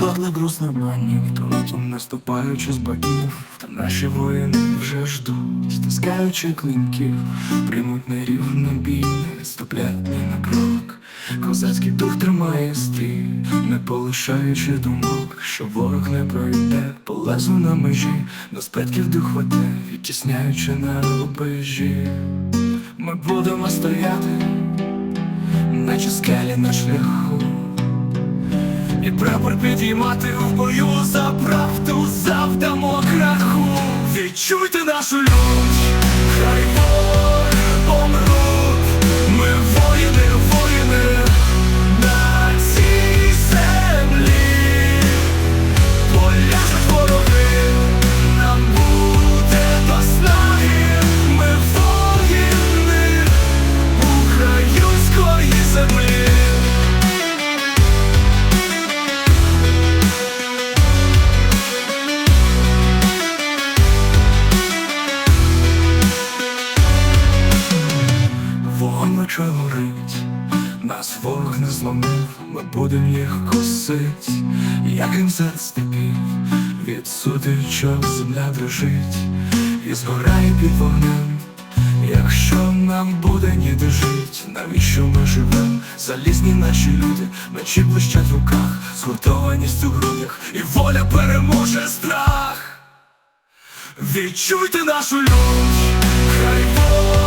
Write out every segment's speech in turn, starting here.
але груз нормальний Тротом наступаючи з боків. Та наші воїни вже ждуть Стискаючи клинків. Приймуть нерівний бій Не відступлять ні на крок. Козацький дух тримає стрій Не полишаючи думок Що ворог не пройде Полезу на межі. До спетків дух веде Відтісняючи на рубежі. Ми будемо стояти Наче скелі на шляху і прапор підіймати в бою за правду завдамо краху. Відчуйте нашу лють, зломив, ми будем їх косить, як їм серед степів, від судичок земля дрожить і згорає під вогнем. Якщо нам буде ніде жить, навіщо ми живем? Залізні наші люди, мечі блищать в руках, згуртованість у грудях, і воля переможе страх. Відчуйте нашу лють, хай вороги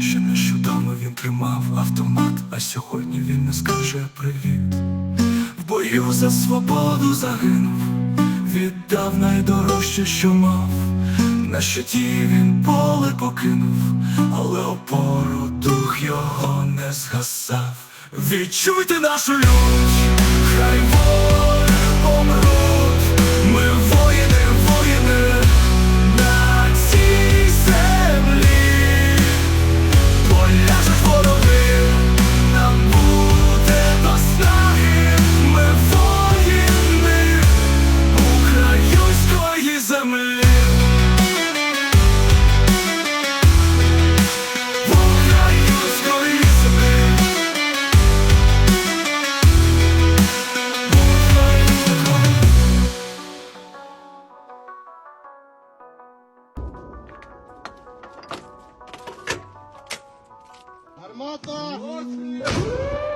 Ще нещодавно він тримав автомат, а сьогодні він не скаже привіт. В бою за свободу загинув, віддав найдорожче, що мав. На щиті він поле покинув, але опору дух його не згасав. Відчуйте нашу лють, хай воля помруть. った。